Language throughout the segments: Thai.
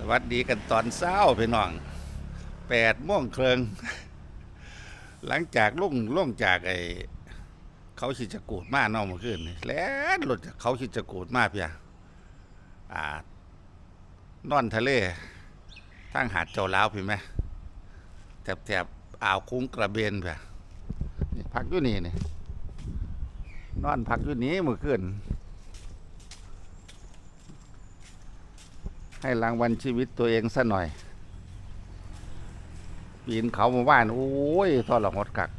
สวัสดีกันตอนเช้าพี่น้องแปดโม่วงเคริงหลังจากลุ่งล่งจากไอ้เขาชิจะกูดมาเนอกเมื่อคืนนี่แล้วรถจากเขาชิจะกูดมาเพียอ่านอนทะเลทางหาดเจ้าล้าวพี่ไหมแถบแถบอ่าวคุ้งกระเบนเพียนี่พักอยู่นี่นี่นอนพักอยู่นี้เมื่อคืน ให้รางวัลชีวิตตัวเองซะหน่อย ปีนเขามาบ้าน โอ้ยทอดหลงดกัก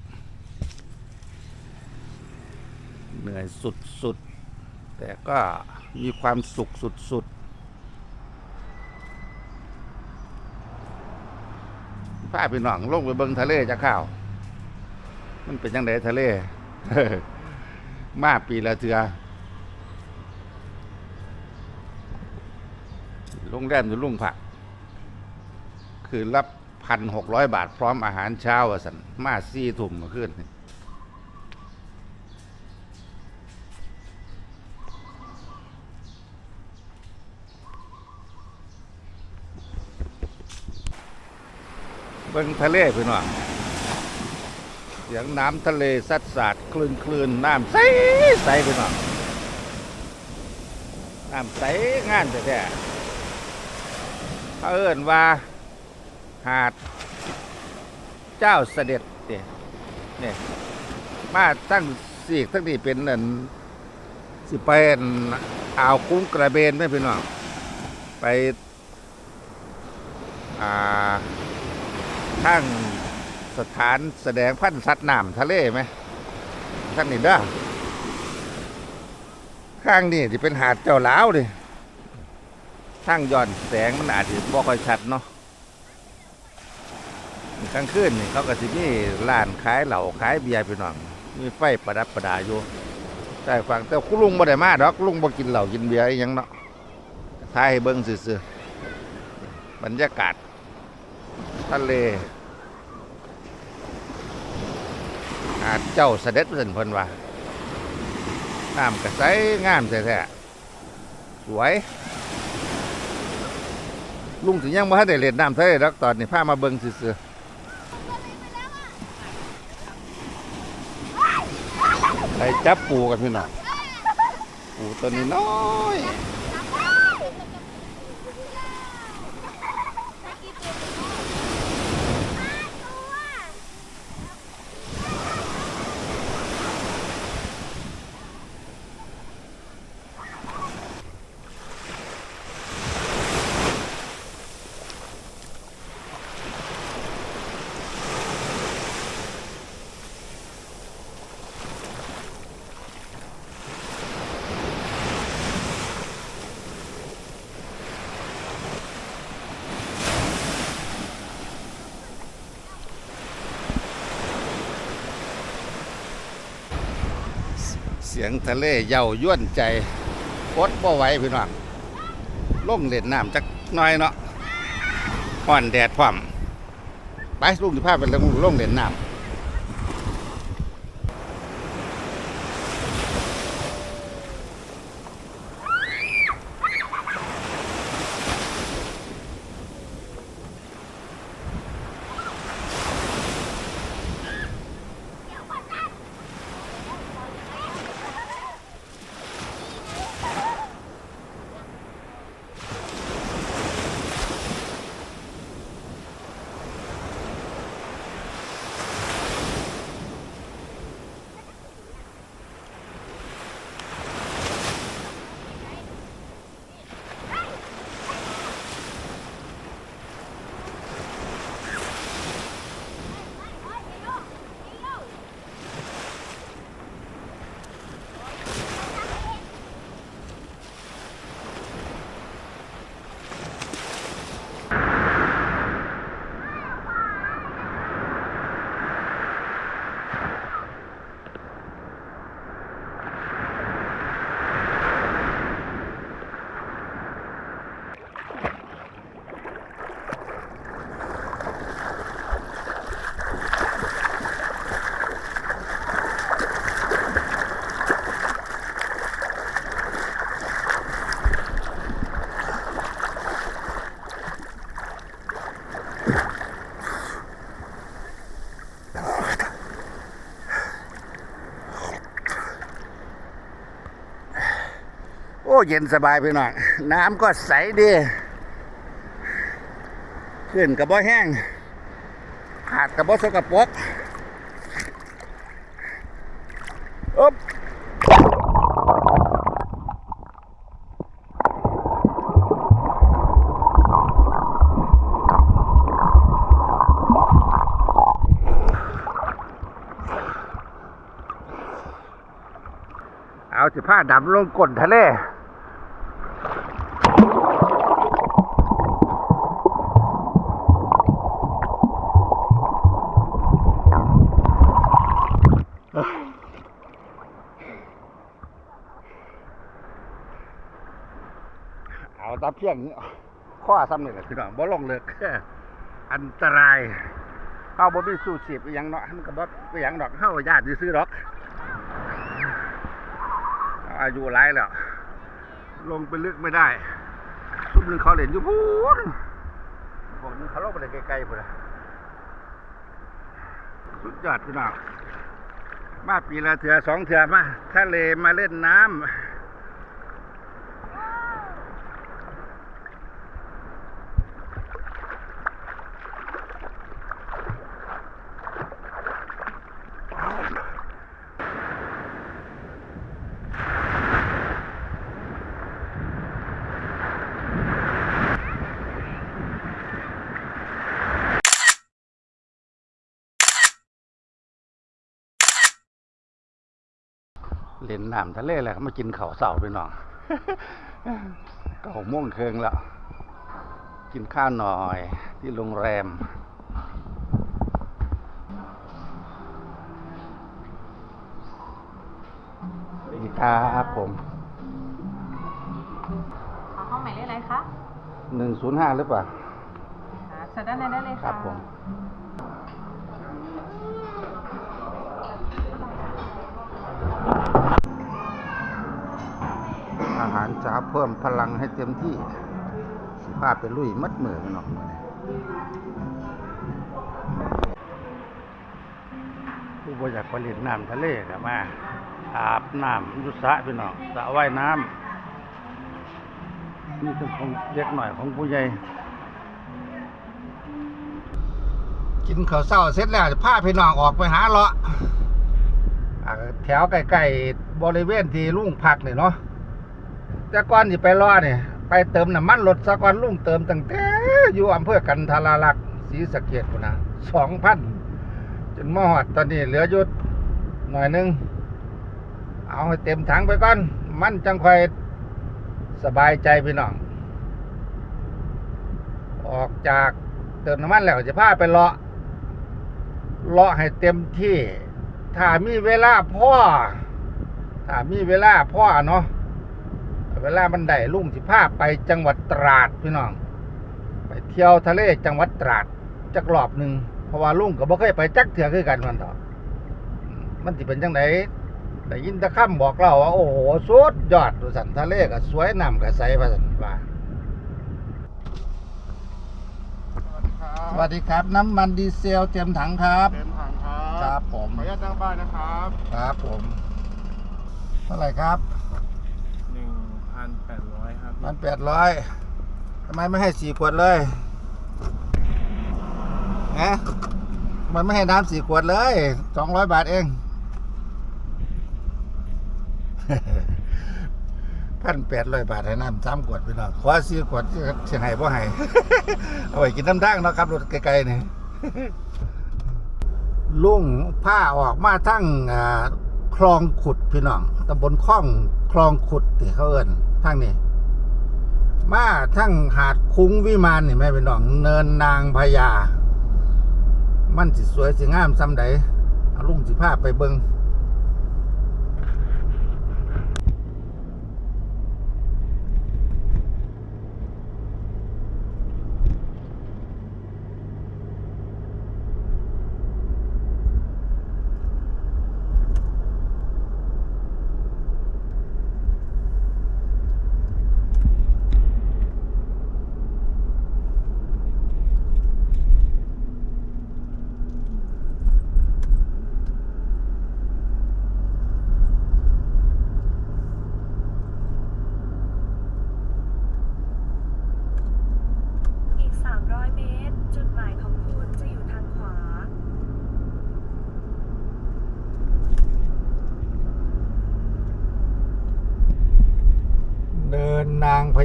เหนื่อยสุดๆ แต่ก็มีความสุขสุดๆพาพี่น้องลงไปเบิงทะเลจะข้าว มันเป็นยังไงทะเล มาปีละเทือ โรงแรมอยู่ลุ่งผัก คือรับพันหกร้อยบาทพร้อมอาหารเช้าสันมาซี่ถุ่มมาขึ้นเบิ่งทะเลพี่น้องเสียงน้ำทะเลซัดสาดคลื่นคลื่นน้ำใสใสพี่น้องน้ำใสงานแต่แท้ เขาเอิ้นว่าหาดเจ้าเสด็จเนี่ยเนี่ยมาตั้งสีกทั้งนี้เป็นนั่นสิไปอั่นอ่าวคุ้งกระเบนไม่พี่น้องไปอ่าทั้งสถานแสดงพันธุ์สัตว์น้ำทะเลไหมท่านนี่เด้ข้างนี่ที่เป็นหาดเจ้าหลาวดิ ทางย้อนแสงมันอาจจะบ่ค่อยชัดเนาะกลางคืนนี่เขาก็สิมีร้านขายเหล้าขายเบียร์พี่น้องมีไฟประดับประดาอยู่แต่ฟังแต่คุณลุงบ่ได้มาดอกลุงบ่กินเหล้ากินเบียร์อีหยังเนาะถ่ายให้เบิ่งซื่อๆบรรยากาศทะเลหาดเจ้าเสด็จเพิ่นเพิ่นว่าน้ำก็ใสงามแท้ๆสวย ลุงถึงยังมาให้ได้เล่นน้ำทะเลดอกตอนนี้พามาเบิ่งซื่อๆไปจับปูกันพี่น้องปูตัวนี้น้อย สียงทะเลเย้ายวนใจอดบ่ไหวพี่น้องลงเล่นน้ำจักหน้อยเนาะห่อนแดดพร้อมไปลุงสิพาไปลงลงเล่นน้ำ เย็นสบายไปหน่อยน้ำก็ใสดีขึ้นกับบ่แห้งขาดกับบ่สกปรกอ๊บเอาสิผ้าดำลงก้นทะเล เพียงข้อซ้ำนี่แหละพี่น้องบ่ลงเลิกอันตรายเฮาบ่มีสู้ชีพอีหยังเนาะมันก็บ่อีหยังดอกเฮาญาติซื้อดอก อายุหลายแล้ว ลงไปลึกไม่ได้ทุกนึงเขาเล่นอยู่พูนพวกนึงเขาลงไปเลยไกลๆพุ่นน่ะสุดยอดพี่น้องมาปีละเถื่อสองเถื่อมาทะเลมาเล่นน้ำ เล่นน้ำทะเลแหละมากินข้าวเสาไปน้องก็หกโม่วงเคืองแล้ว กินข้าวหน่อย ที่โรงแรม สวัสดีครับผมขอห้องหมายเลขอะไรคะหนึ่งศูนย์ห้าหรือเปล่า อ่าเชิญด้านในได้เลยคค่ะรับผม อาหารจะเพิ่มพลังให้เต็มที่สิพาไปลุยมัดมือกันหน่อยมื้อนี้ผู้บริจาคผลิตน้ำทะเลกับมาอาบน้ำยุสะพี่น้องสระว่ายน้ำนี่เป็นของเด็กหน่อยของผู้ใหญ่กินข้าวเศร้าเสร็จแล้วจะพาพี่น้องออกไปหาเลาะอ่าแถวใกล้ๆบริเวณที่ลุ่งพักเนี่ยเนาะ แต่ก่อนที่ไปรอเนี่ย ไปเติมน้ำมันรถสะก่อนลุงเติมตั้งแต่อยู่อำเภอกันทาราลักษ์ศรีสะเกดพุ่นนะสองพันจนมาหอดตอนนี้เหลือยุดหน่อยนึง เอาให้เต็มถังไปก่อน มันจังค่อยสบายใจพี่น้อง ออกจากเติมน้ำมันแล้วจะพาไปเลาะเลาะให้เต็มที่ ถ้ามีเวลาพ่อ ถ้ามีเวลาพ่อเนาะ เวลามันได้ลุงสิพาไปจังหวัดตราดพี่น้อง ไปเที่ยวทะเลจังหวัดตราดจักรอบหนึ่งเพราะว่าลุงก็บ่เคยไปจักเถื่อคือกันมันต่ออืมมันสิเป็นจังไดได้ยินแตะค่ำบอกเราว่าโอ้โหสุดยอดดูสันทะเลก็สวยน้ำก็ใสว่าสันว่าสวัสดีครับ น้ำมันดีเซลเต็มถังครับ เต็มถังครับครับผมขออนุญาตนั่งบ้านนะครับ ครับผม เท่าไหร่ครับ หนึ่งพันแปดร้อยครับ มันแปดร้อยทำไมไม่ให้สี่ขวดเลยฮะมันไม่ให้น้ำสี่ขวดเลยสองร้อยบาทเองพันแปดร้อยบาทให้น้ำสามขวดพี่น้องขอสี่ขวดเชียงไห้บ่ให้เอาไว้กินน้ำทางเนาะครับรถไกลๆนี่ลุงผ้าออกมาทั้งคลองขุดพี่น้องตำบลคลองคลองขุดที่เขาเอิ้นทั้งนี้ มาทั้งหาดคุ้งวิมานนี่แม่เป็น้อง เนินนางพญามันสิสวยสิงามซ้ำใดเอาลุงสิภาพไปเบิง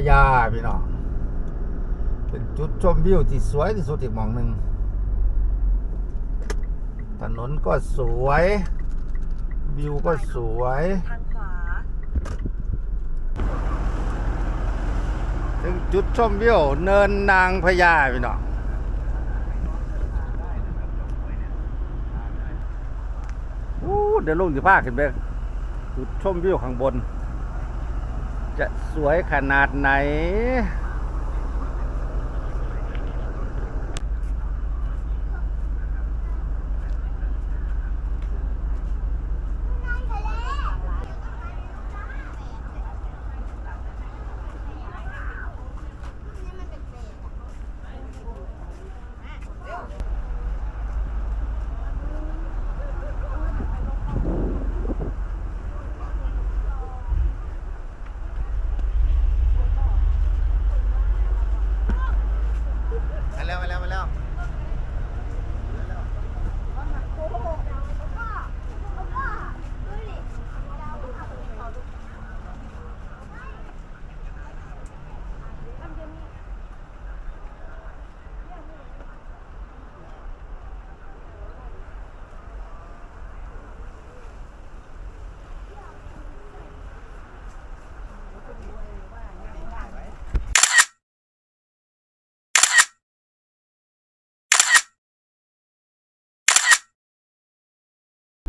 าพญาพี่น้องเป็นจุดชมวิวที่สวยที่สุดอีกมองหนึ่งถนนก็สวย วิวก็สวยทางขวาถึงจุดชมวิวเนินนางพญาพี่น้องอู้เดี๋ยวลงจะพาขึ้นไปจุดชมวิวข้างบน จะสวยขนาดไหน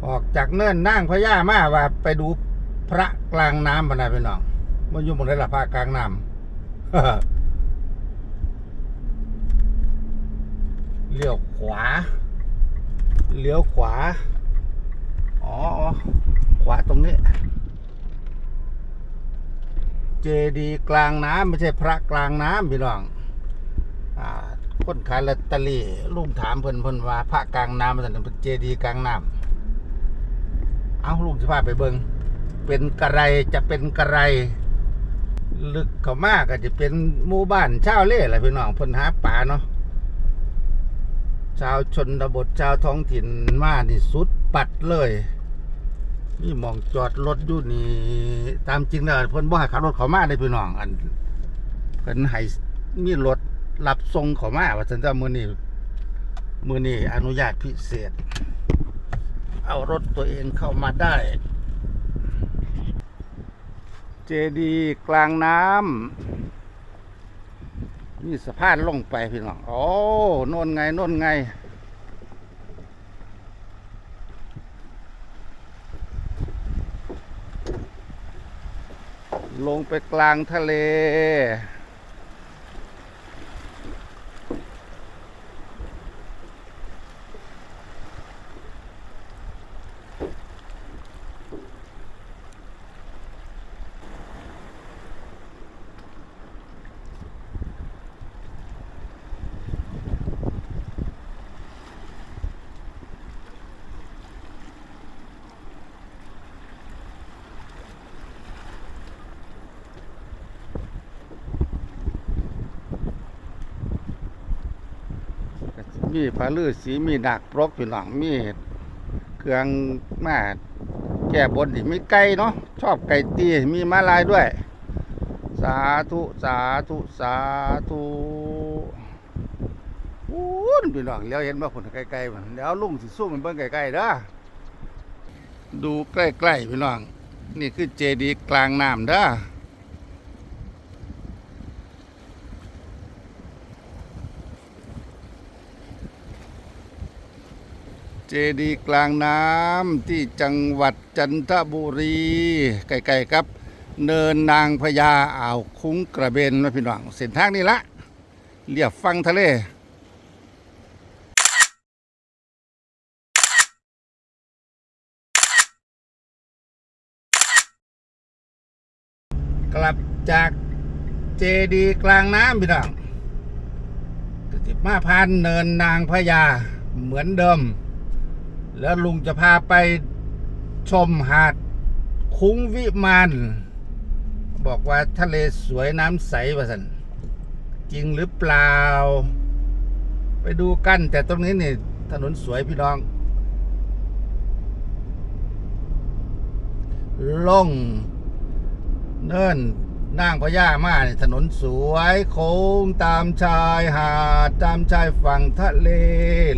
ออกจากเนินนั่งพญามาว่าไปดูพระกลางน้ำบรรดาพี่น้องมันอยู่บนไหนล่ะพระกลางน้ำเลี้ยวขวา เลี้ยวขวา อ๋อ ขวาตรงนี้ เจดีกลางน้ำไม่ใช่พระกลางน้ำพี่น้อง อ่าคนขายลอตเตอรี่ลุงถามเพิ่นเพิ่นว่าพระกลางน้ำมันเป็นเจดีกลางน้ำ เอาลุงจะพาไปเบิงเป็นกระไรจะเป็นกระไร ลึกเข้ามาก็จะเป็นหมู่บ้านชาวเล่แหละพี่น้องพนหาป่าเนาะชาวชนบทชาวท้องถิ่นมานี่สุดปัดเลยนี่มองจอดรถอยู่นี่ ตามจริงแล้วเพิ่นบ่ให้ขับรถเขามาเลยพี่น้อง อันเพิ่นให้มีรถรับส่งเขามาว่าซั่นจ้ามื้อนี้มื้อนี้อนุญาตพิเศษ เอารถตัวเองเข้ามาได้ เจดีกลางน้ำมีสะพานลงไปพี่น้อง โอ้โน่นไงโน่นไง ลงไปกลางทะเล มีพระลือสีมีดักปลกพี่น้องมีเครื่องมาแก้บนที่มีไก่เนาะชอบไก่ตีมีมาลายด้วย สาธุสาธุสาธุอู้นพี่น้องเลี้ยวเห็นว่าผลไกลๆมันเดี๋ยวลุงสิสู้มันเบิ่งไกลๆเด้อดูใกล้ๆพี่น้องนี่คือเจดีย์กลางน้ำเด้อ จดีย์กลางน้ำที่จังหวัดจันทบุรีใกล้ๆครับ เนินนางพญาอ่าวคุ้งกระเบนนะพี่น้องเส้นทางนี้ละเรียบฟังทะเลกลับจากเจดีย์กลางน้ำพี่น้องก็สิมาพานเนินนางพญาเหมือนเดิม แล้วลุงจะพาไปชมหาดคุ้งวิมานบอกว่าทะเลสวยน้ำใสว่าสันจริงหรือเปล่า ไปดูกัน แต่ตรงนี้นี่ถนนสวยพี่น้องล่องเนินนางพญามาเนี่ยถนนสวยโค้งตามชายหาดตามชายฝั่งทะเล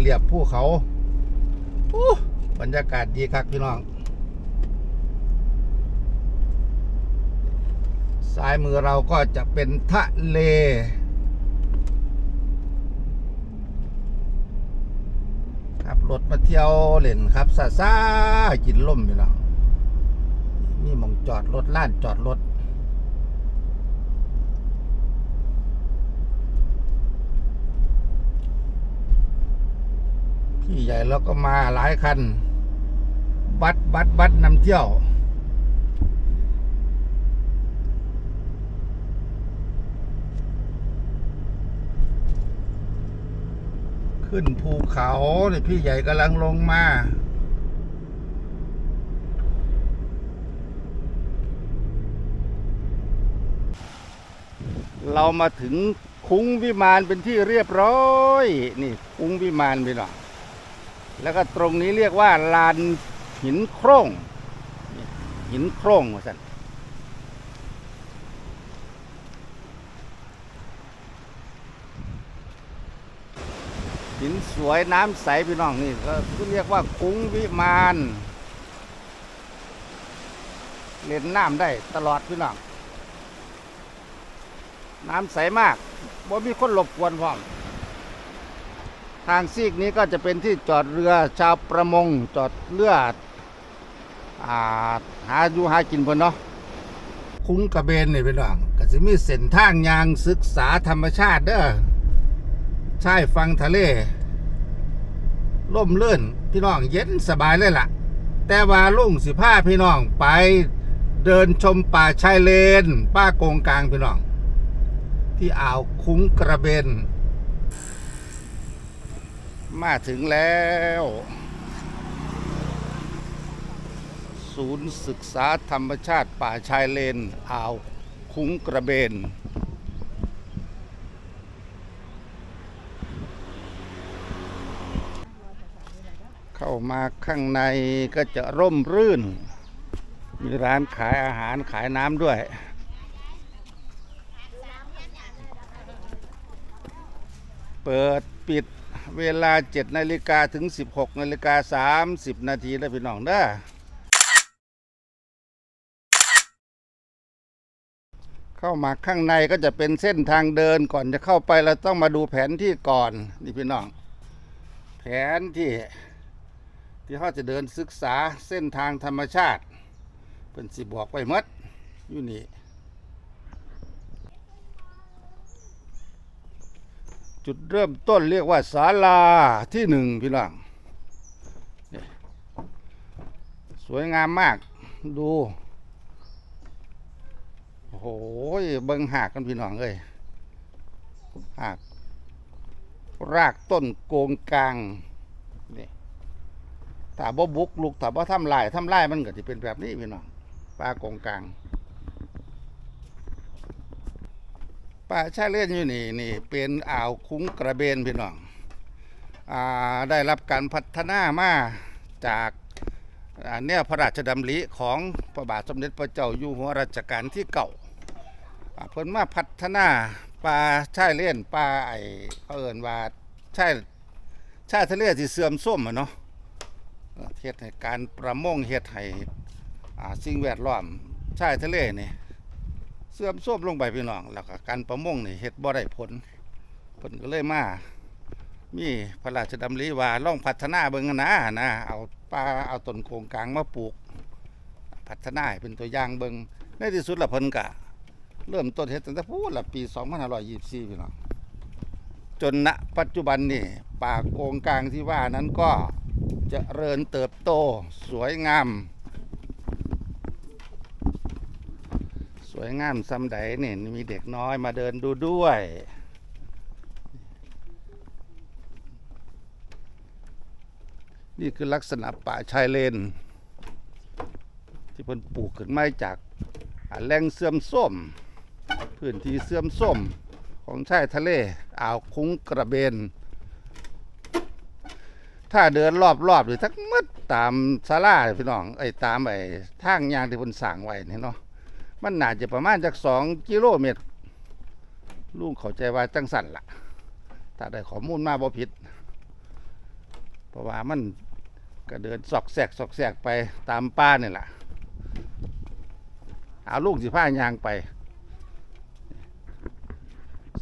เรียบภูเขา บรรยากาศดีครับพี่น้อง ซ้ายมือเราก็จะเป็นทะเล ครับรถมาเที่ยวเล่นครับซาซากินล่มอยู่แล้วนี่มองจอดรถล้านจอดรถ พี่ใหญ่แล้วก็มาหลายคัน บัดบัดบัดนำเที่ยว ขึ้นภูเขาเนี่ยพี่ใหญ่กำลังลงมาเรามาถึงคุ้งวิมานเป็นที่เรียบร้อย นี่คุ้งวิมานไปหน่อย แล้วก็ตรงนี้เรียกว่าลานหินโคร่งหินโคร่งว่าสันหินสวยน้ำใสพี่น้องนี่ก็เรียกว่าคุ้งวิมานเล่นน้ำได้ตลอดพี่น้อง น้ำใสมากบ่มีคนหลบกวนพร้อม ทางซีกนี้ก็จะเป็นที่จอดเรือชาวประมงจอดเรืออาหาอยู่หากินเพิ่นเนาะคุ้งกระเบนนี่พี่น้องก็จะมีเส้นทางยางศึกษาธรรมชาติเด้อใช่ฟังทะเลล่มเลื่อนพี่น้องเย็นสบายเลยล่ะ แต่ว่าลุงสิพาพี่น้องไปเดินชมป่าชายเลน ป้าโกงกลางพี่น้อง ที่อ่าวคุ้งกระเบน มาถึงแล้ว ศูนย์ศึกษาธรรมชาติป่าชายเลน อ่าวคุ้งกระเบน เข้ามาข้างในก็จะร่มรื่น มีร้านขายอาหารขายน้ำด้วยเปิดปิด เวลา7นาฬิกาถึง 16นาฬิกา30 นาทีแล้วพี่น้องเด้อเข้ามาข้างในก็จะเป็นเส้นทางเดินก่อนจะเข้าไปเราต้องมาดูแผนที่ก่อนนี่พี่น้อง แผนที่ที่เขาจะเดินศึกษาเส้นทางธรรมชาติเป็นสิบอกไว้หมดอยู่นี่ จุดเริ่มต้นเรียกว่าศาลาที่หนึ่งพี่น้องสวยงามมากดูโอ้โหเบิ่งหากกันพี่น้องเอ้ยหากรากต้นโกงกลางนี่ถ้าบ่บุกลุกถ้าบ่ทำลายทำลายมันก็จะเป็นแบบนี้พี่น้องปลาโกงกลาง ป่าชายเลนอยู่นี่นี่เป็นอ่าวคุ้งกระเบนพี่น้องอ่าได้รับการพัฒนามาจากอ่าแนวพระราชดำริของพระบาทสมเด็จพระเจ้าอยู่หัวรัชกาลที่เก่าเพิ่นมาพัฒนาป่าชายเลนป่าไอ้เขาเอิ้นว่าชายชายทะเลที่เสื่อมโทรมอะเนาะเฮ็ดให้การประมงเฮ็ดให้สิ่งแวดล้อมชายทะเลนี่ เสื่อมโทรมลงไปพี่น้องแล้วก็การประมงนี่เฮ็ดบ่ได้ผลผลก็เลยมา มีพระราชดำริว่าล่องพัฒนาเบิ่งนะนะเอาป่าเอาต้นโกงกลางมาปลูก พัฒนาให้เป็นตัวอย่างเบิ่งในที่สุดละเพิ่นก็เริ่มต้นเฮ็ดตั้งแต่พูดละปี2524พี่น้องจนณปัจจุบันนี่ป่าโกงกลางที่ว่านั้นก็เจะเริญเติบโตสวยงาม วยงามซ้ำใดเนี่ยมีเด็กน้อยมาเดินดูด้วย นี่คือลักษณะป่าชายเลน ที่เพิ่นปลูกขึ้นมาจากแหล่งเสื่อมส้ม พื้นที่เสื่อมส้มของชายทะเลอ่าวคุ้งกระเบน ถ้าเดินรอบๆหรือทั้งหมดตามศาลาพี่น้องไอ้ตามไอ้ทางยางที่เพิ่นสร้างไว้นี่เนาะ มันน่าจะประมาณจากสองกิโลเมตรลุงเข้าใจว่าจังสั่นละถ้าได้ข้อมูลมาบ่ผิด เพราะว่ามันก็เดินซอกแซกซอกแซกไปตามป่านี่แหละเอาลุงสิผ้ายางไป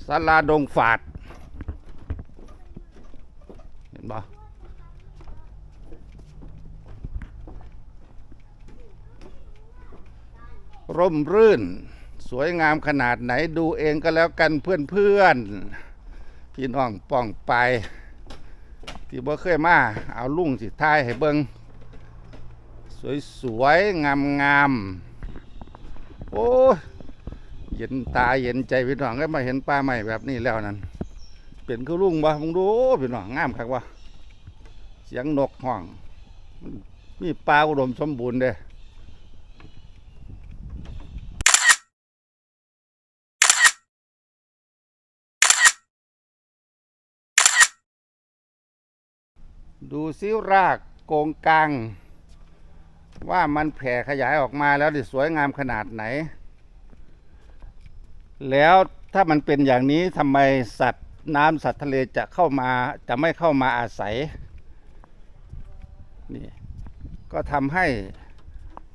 สลาดงฝาด เห็นบ่ ร่มรื่น สวยงามขนาดไหนดูเองก็แล้วกันเพื่อนเพื่อนพี่น้องป้องไป ที่บ่เคยมาเอาลุงสิท้ายให้เบิงสวยๆงามๆโอ้ยเย็นตาเย็นใจพี่น้องก็มาเห็นป่าใหม่แบบนี้แล้วนั่นเป็นคือลุงบ่มึงดูพี่น้องงามคักว่าเสียงนกห้องมันมีปลาอุดมสมบูรณ์เด้ ดูซิรากโกงกลาง ว่ามันแผ่ขยายออกมาแล้วดิสวยงามขนาดไหน แล้วถ้ามันเป็นอย่างนี้ทำไมสัตว์น้ำสัตว์ทะเลจะเข้ามาจะไม่เข้ามาอาศัยนี่ก็ทำให้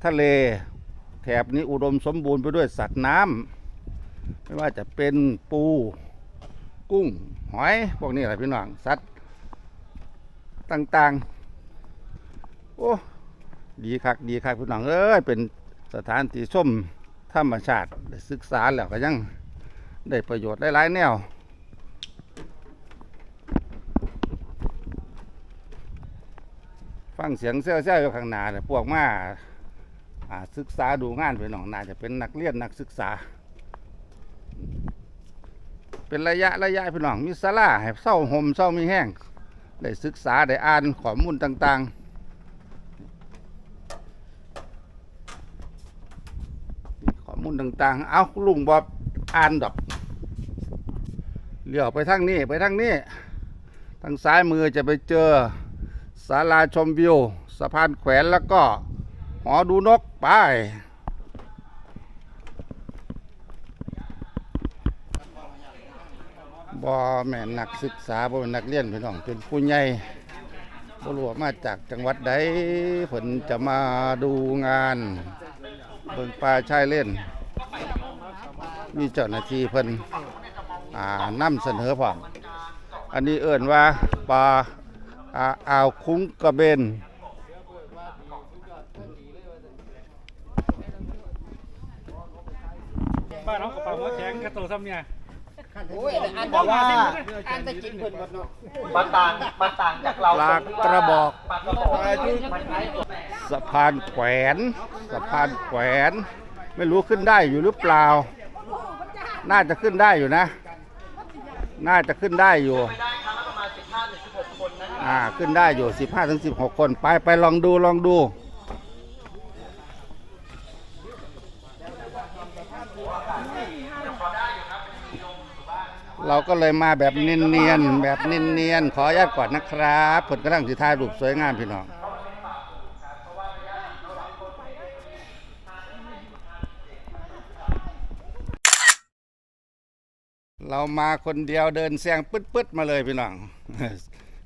ทะเลแถบนี้อุดมสมบูรณ์ไปด้วยสัตว์น้ำไม่ว่าจะเป็นปู กุ้ง หอย พวกนี้แหละพี่น้องสัตว์ ต่างๆ โอ้ ดีคักดีคักพี่น้องเอ้ยเป็นสถานที่ชมธรรมชาติได้ศึกษาแล้วก็ยังได้ประโยชน์หลายๆแนวฟังเสียงเซี่ยวๆอยู่ข้างหน้าเนี่ยพวกมาศึกษาดูงานพี่น้องน่าจะเป็นนักเรียนนักศึกษา เป็นระยะระยะพี่น้องมีสาราให้เศร้าห่มเศร้ามีแห้ง ได้ศึกษาได้อ่านข้อมูลต่างๆข้อมูลต่างๆ เอาลุงบอบอ่านดอกเลี้ยวไปทางนี้ไปทางนี้ ทางซ้ายมือจะไปเจอศาลาชมวิวสะพานแขวนแล้วก็หอดูนกไป บ่แม่นนักศึกษาบ่เป็นนักเรียนพี่น้องเป็นผู้ใหญ่บ่รู้ว่ามาจากจังหวัดใดเพิ่นจะมาดูงานเบิ่งป่าชายเล่น มีเจ้าหน้าที่เพิ่นอ่านำเสนอพร้อมอันนี้เอิ้นว่าปลาอ่าอ่าวคุ้งกระเบนบ้านน้องกระเป๋าหัวแข็งกระโตซ้ำเนี่ย โอ้ยอันบอกว่าอันจะกินเพิ่นหมดเนาะมันต่างมันต่างจากเราปลากระบอก ปลากระบอกมันใช้สะพานแขวนสะพานแขวน ไม่รู้ขึ้นได้อยู่หรือเปล่า น่าจะขึ้นได้อยู่นะ น่าจะขึ้นได้อยู่ได้ครั้งละประมาณ15ถึง16คนนะ อ่า ขึ้นได้อยู่ 15ถึง16 คน ไปไปลองดูลองดู เราก็เลยมาแบบเนียนๆแบบเนียนๆขออนุญาตก่อนนะครับผลกระทั่งสิถ่ายรูปสวยงามพี่น้องเรามาคนเดียวเดินแซงปึ๊ดๆมาเลยพี่น้อง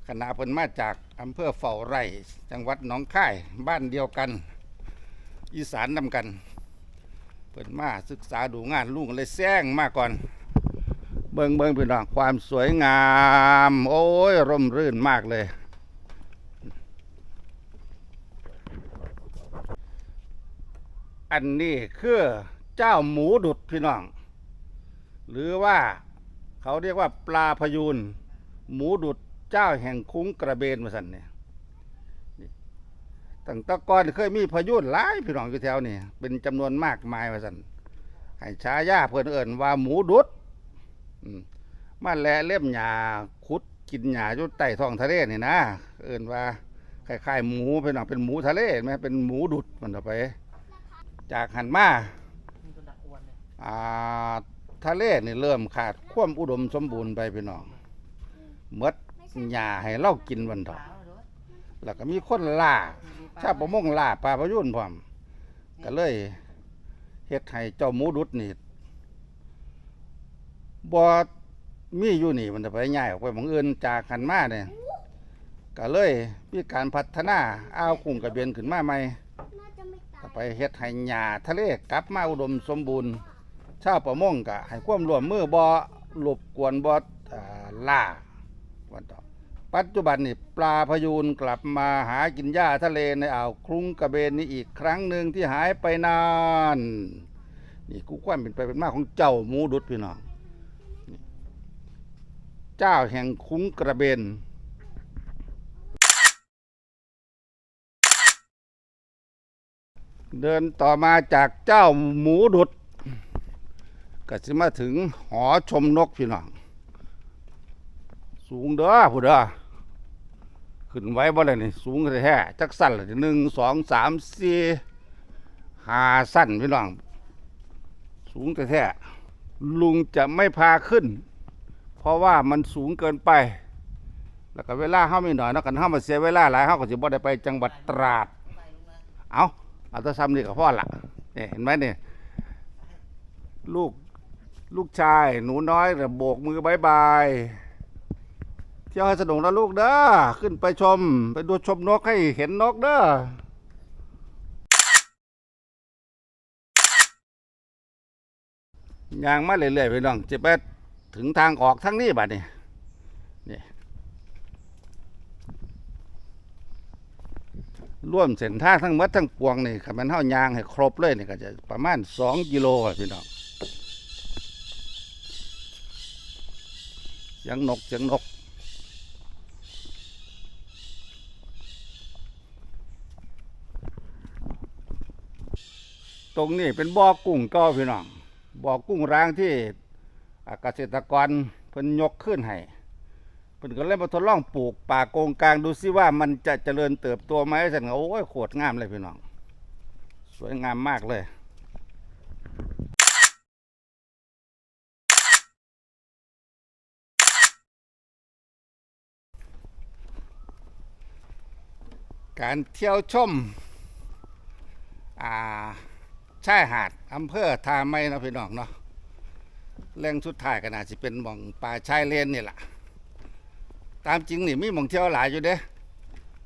คณะเพิ่นมาจากอำเภอเฝ้าไร่ จังหวัดหนองคายบ้านเดียวกัน อีสานนำกัน เพิ่นมาศึกษาดูงานลุงเลยแซงมาก่อน เบิงเบิงพี่น้องความสวยงาม โอ้ย ร่มรื่นมากเลย อันนี้คือเจ้าหมูดุดพี่น้อง หรือว่าเขาเรียกว่าปลาพยูน หมูดุดเจ้าแห่งคุ้งกระเบนมาสันเนี่ยตั้งแตะกอนเคยมีพยูนหลายพี่น้องอยู่แถวนี่เป็นจำนวนมากมายมาสันให้ฉายาเพื่อนเอินว่าหมูดุด มมาแลเล่มหญ้าขุดกินหญ้าอยู่ใต้ท้องทะเลนี่นะ เอินว่าคล้ายๆหมูพี่น้องเป็นหมูทะเลเห็นไหมเป็นหมูดุดมันเอาไป จากหันมาอ่าทะเลนี่เริ่มขาดความอุดมสมบูรณ์ไปพี่น้องหมดหญ้าให้เรากินวันดอกแล้วก็มีคนล่าชาประมงล่าปลาพยุนพร้อมก็เลยเฮ็ดให้เจ้าหมูดุดนี่ บ่มีอยู่นี่มันจะไปย้ายออกไปหมองอื่นจากกันมาเนี่ยก็เลยมีการพัฒนาอ่าวคุ้งกระเบนขึ้นมาใหม่ก็ไปเฮ็ดให้หญ้าทะเลกลับมาอุดมสมบูรณ์ ชาวประมงก็ให้ความร่วมมือบ่รบกวนบ่อ่าล่าวันต่อปัจจุบันนี่ปลาพยูนกลับมาหากินหญ้าทะเลในอ่าวครุงกระเบนนี่อีกครั้งหนึ่งที่หายไปนาน นี่กูความเป็นไปเป็นมาของเจ้าหมูดุดพี่น้อง เจ้าแห่งคุ้งกระเบน เดินต่อมาจากเจ้าหมูดุด ก็จะมาถึงหอชมนกพี่น้อง สูงเด้อผู้เด้อขึ้นไว้บ่เลยนี่สูงแท้จักสั้นเลยหนึ่งสองสามสี่ห้าสั้นพี่น้อง สูงแท้ลุงจะไม่พาขึ้น เพราะว่ามันสูงเกินไป แล้วก็เวลาเฮาม่หน่อยนะกันเฮามาเสียเวลาหลายเฮาก็สิบ่ได้ไปจังหวัดตราด เอาเอาตะซ้ำนี่กับพ่อละนี่เห็นไหมเนี่ยลูกลูกชายหนูน้อยแต่โบกมือบายบายเที่ยวให้สนุกนะลูกเด้อขึ้นไปชม ไปดูชมนกให้เห็นนกเด้อย่างมาเรื่อยๆไปน้องจะไป ถึงทางออกทั้งนี้บัดนี้นี่ร่วมเส้นทางทั้งหมดทั้งปวงนี่คันมันเฮายางให้ครบเลยนี่ก็จะประมาณ2กิโลอะพี่น้องเสียงนกเสียงนกตรงนี้เป็นบ่อกุ้งก่าพี่น้องบ่อกุ้งร้างที่ เกษตรกรเพิ่นยกขึ้นให้เพิ่นก็เลยมาทดลองปลูกป่าโกงกลางดูซิว่ามันจะเจริญเติบโตไหมสันโอ้ยโคตรงามเลยพี่น้อง สวยงามมากเลยการเที่ยวชมอ่าชายหาดอำเภอทาไม้นะพี่น้องเนาะ แหล่งสุดท้ายก็น่าจะเป็นหม่องป่าชายเลนนี่แหละตามจริงนี่มีหม่องเที่ยวหลายอยู่เด้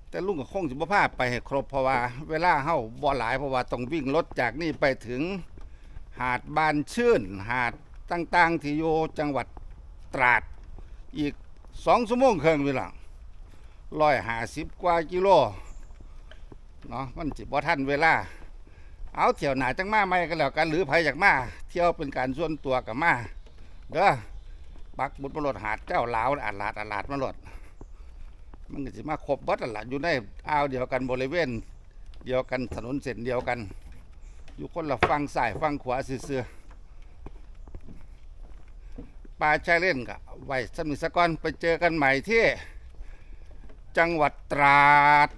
แต่ลุงก็คงสิบ่พาไปให้ครบเพราะว่า เวลาเฮาบ่หลายเพราะว่าต้องวิ่งรถจากนี่ไปถึงหาดบานชื่น หาดต่างๆ ที่อยู่จังหวัดตราด อีกสองชั่วโมงครึ่งพี่น้องร้อยห้าสิบกว่ากิโลเนาะมันสิบ่ทันเวลา เอาเที่ยวหนาจังมาไม่ก็แล้วกันหรือไผอยากมา เที่ยวเป็นการส่วนตัวกับมา เด้อปักบุตรมาลดหาดเจ้าลาวอาดลาดอาดลาดมาลดมันก็สิมาครบบัดนั่นล่ะอยู่ในอ่าวเดียวกันบริเวณ เดียวกันถนนเส้นเดียวกัน อยู่คนละฝั่งซ้ายฝั่งขวาซื่อๆปลาชายเล่นกะไว้สมิสกอนไปเจอกันใหม่ที่ จังหวัดตราด